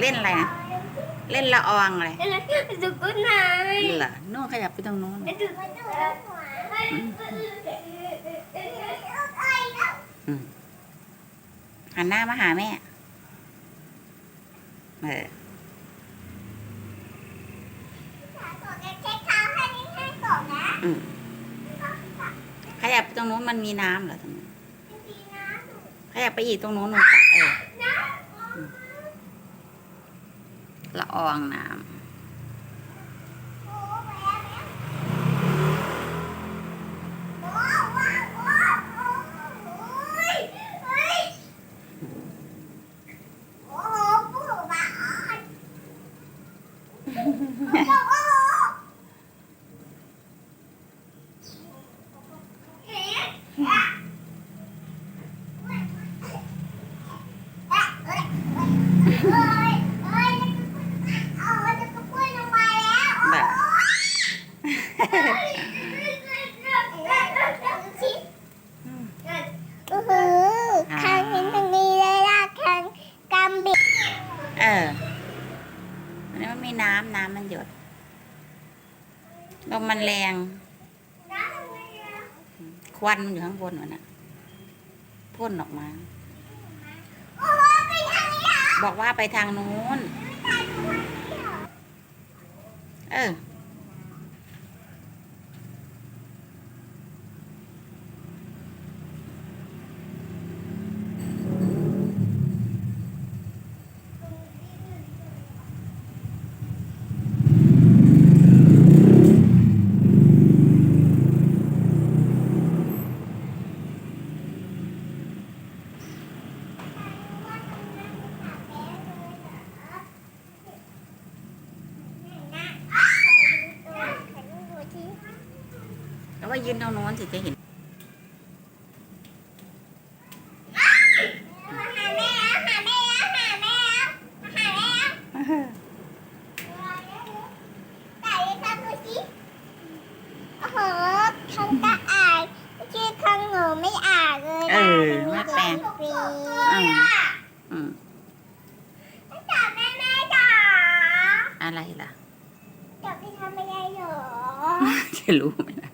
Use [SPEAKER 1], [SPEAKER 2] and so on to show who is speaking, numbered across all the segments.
[SPEAKER 1] เล่นอะไรนะเล่นละอองอะไร
[SPEAKER 2] แล้วก็ดูกุนนาย
[SPEAKER 1] เหรอโน่นขยับไปตรงโน้น
[SPEAKER 2] ดูดูหัว
[SPEAKER 1] อืมหันหน้ามาหาแม่เอออืมขยับไปตรงโน้นมันมีน้ำเหรอตรงนู้นขยับไปอีกตรงโน้นมันตักเออ ละอองน้ำ แบบ
[SPEAKER 2] อือหือครั้งนี้มันมีเลยล่ะครั้งกำบิด
[SPEAKER 1] เอออันนี้มันมีน้ำน้ำมันหยดลมมัน แรง ควันมันอยู่ข้างบนวะน่ะพ่นออกมา บอกว่าไปทางนู้น เออ แล้วว่ายืนตรงโน้นสิจะเห็น
[SPEAKER 2] โอ้โหคังตาอายชื่อคังหนูไม่อานเลย
[SPEAKER 1] เออมาแปลงอืมอืม
[SPEAKER 2] จ๋าแม่แม่จ๋า
[SPEAKER 1] อะไรล่ะ
[SPEAKER 2] จะไปทำอะไรเหรอ
[SPEAKER 1] จะรู้ไหมล่ะ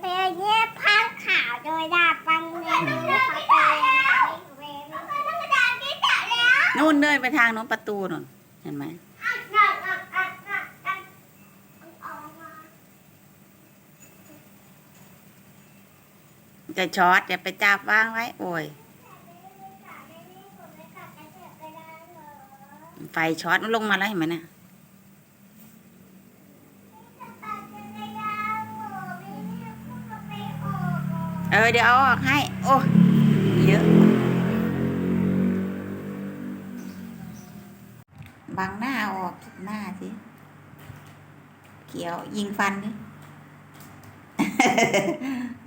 [SPEAKER 2] เป็นเนี่ยพังขาวโดยดาบปังเลยนะคะเป็น
[SPEAKER 1] นู่นเดินไปทางน้นประตูนู่นเห็นไหมจะช็อตอย่าไปจับวางไว้ โอ้ยไฟช็อตมันลงมาแล้วเห็นไหมเนี่ย ออเดี๋ยวเอาออกให้ โอ้เยอะบังหน้าออกจากหน้าสิเกี่ยวยิงฟันดิ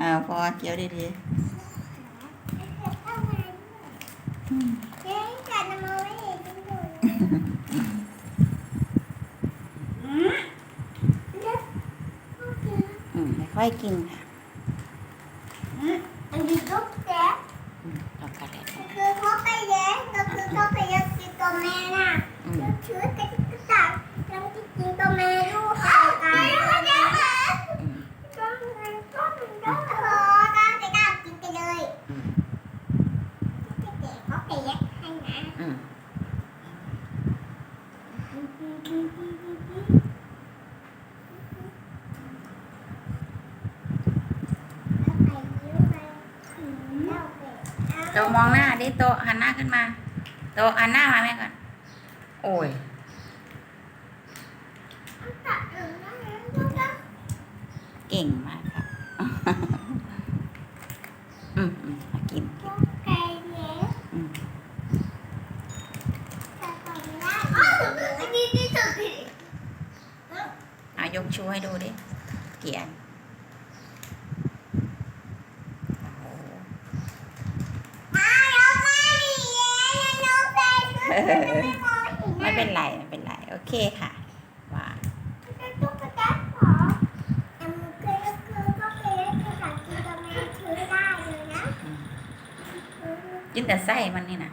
[SPEAKER 1] อ่าพอเกี่ยวดีๆอืมอืมไม่ค่อยกินค่ะ
[SPEAKER 2] ลูกแจ๊ะ
[SPEAKER 1] อืมเอากระเด็ด
[SPEAKER 2] คือพ่อไปเลี้ยงก็คือพ่อไปเลี้ยงกินตัวแม่น่ะ
[SPEAKER 1] อืม
[SPEAKER 2] ชื่อกันก็สั่งแล้วจะกินตัวแม่ลูกค่ะกันก็ได้ค่ะ
[SPEAKER 1] อืม
[SPEAKER 2] ก็มันก็มันก็พอได้ไปได้กินไปเลย
[SPEAKER 1] อืม
[SPEAKER 2] เด็กๆเขาไปเลี้ยงให้นะ
[SPEAKER 1] อืมโตะมองหน้าดิโตะหันหน้าขึ้นมาโตะหันหน้ามาแม่ก่อน โอ้ยเก่งมากค่ะอืมอืมมากินกินอืมเอายกชูให้ดูดิเกียนโอ้โห ไม่ เป็นไรไม่เป็นไร โอเคค่ะว่ากินแต่ไส้มันนี่นะ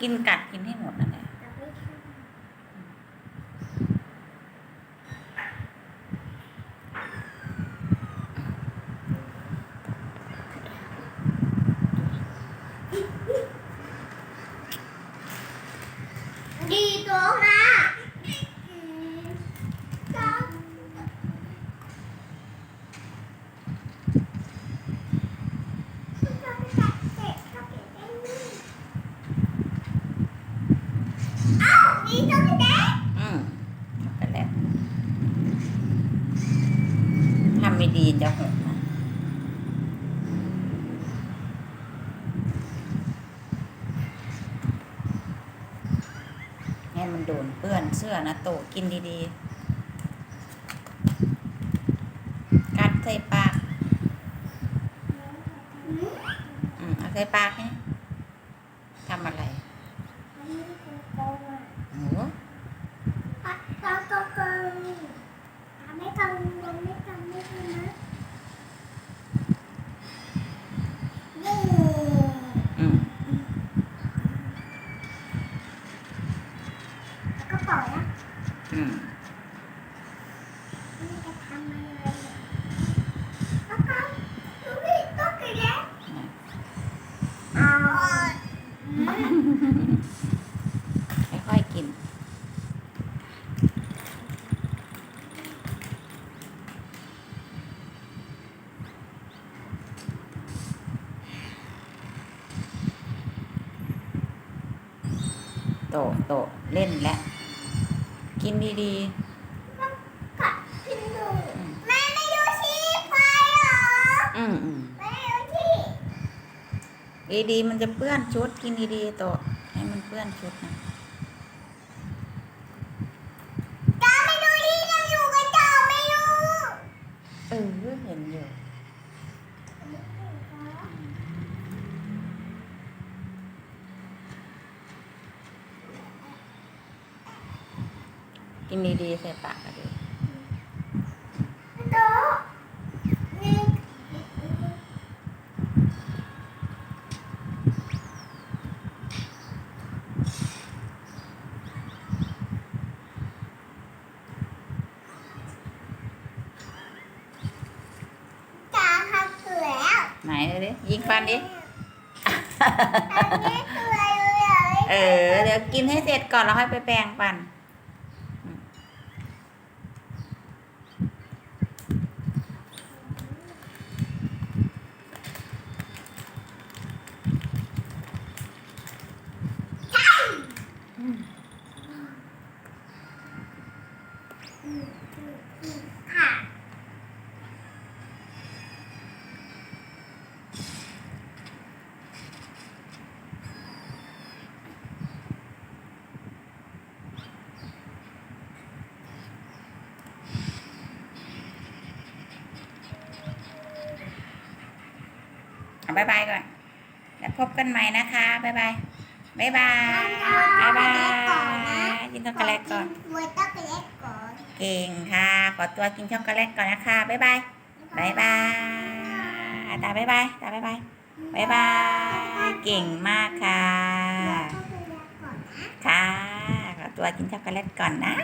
[SPEAKER 1] กินกัดกินให้หมดนั่นแหละ
[SPEAKER 2] แต่ไม่ชอบดีตัวค่ะอืมชอบชอบไปตัดเศษชอบไปเล่นนี่อ้าวนี่ช็อกโกแลต
[SPEAKER 1] อืมช็อกโกแลตทำ ไม่ดีจะหกนะให้มันโดนเปื้อนเสื้อนะโตกินดีๆ กัดใส่ปาก
[SPEAKER 2] อืม
[SPEAKER 1] เอาใส่ปากนี่ทำอะไร
[SPEAKER 2] อันนี้คือโอะ
[SPEAKER 1] หนู
[SPEAKER 2] ปัดตาโกงอะไม่กังวลไม่
[SPEAKER 1] Thank you. โตโตเล่นแล้วกินดี
[SPEAKER 2] กัดกินดูแม่ไม่ดูชีพไฟเหรอ
[SPEAKER 1] ๆอืมอืม
[SPEAKER 2] แม่ดูชีพ
[SPEAKER 1] ดีๆมันจะเปื้อนชุดกินดีๆโตให้มันเปื้อนชุดนะ
[SPEAKER 2] ตาไม่ดูดียังอยู่กันต่อไม่รู้
[SPEAKER 1] เออเห็นอยู่ กินดีๆใส่ปากก็ดี
[SPEAKER 2] โต๊ะนี่ตาทำเกลือแล้ว
[SPEAKER 1] ไหนเลยดิยิงฟันดิ
[SPEAKER 2] อันนี้เกลือเลยอะ
[SPEAKER 1] เออ เดี๋ยวกินให้เสร็จก่อนแล้วค่อยไปแปรงฟัน
[SPEAKER 2] ค่ะ
[SPEAKER 1] เอา บายบายก่อน แล้วพบกันใหม่นะคะบายบายบายบายบายบายกินช็อกโกแลตก่อน
[SPEAKER 2] มวยต้องไปเล็กก่อน
[SPEAKER 1] เก่งค่ะ ขอตัวกินช็อกโกแลตก่อนนะคะบายบายบายบายตาบายบายตาบายบายบายบายเก่งมากค่ะ
[SPEAKER 2] ต้องไปเล็กก่อนนะ
[SPEAKER 1] ค่ะ ขอตัวกินช็อกโกแลตก่อนนะ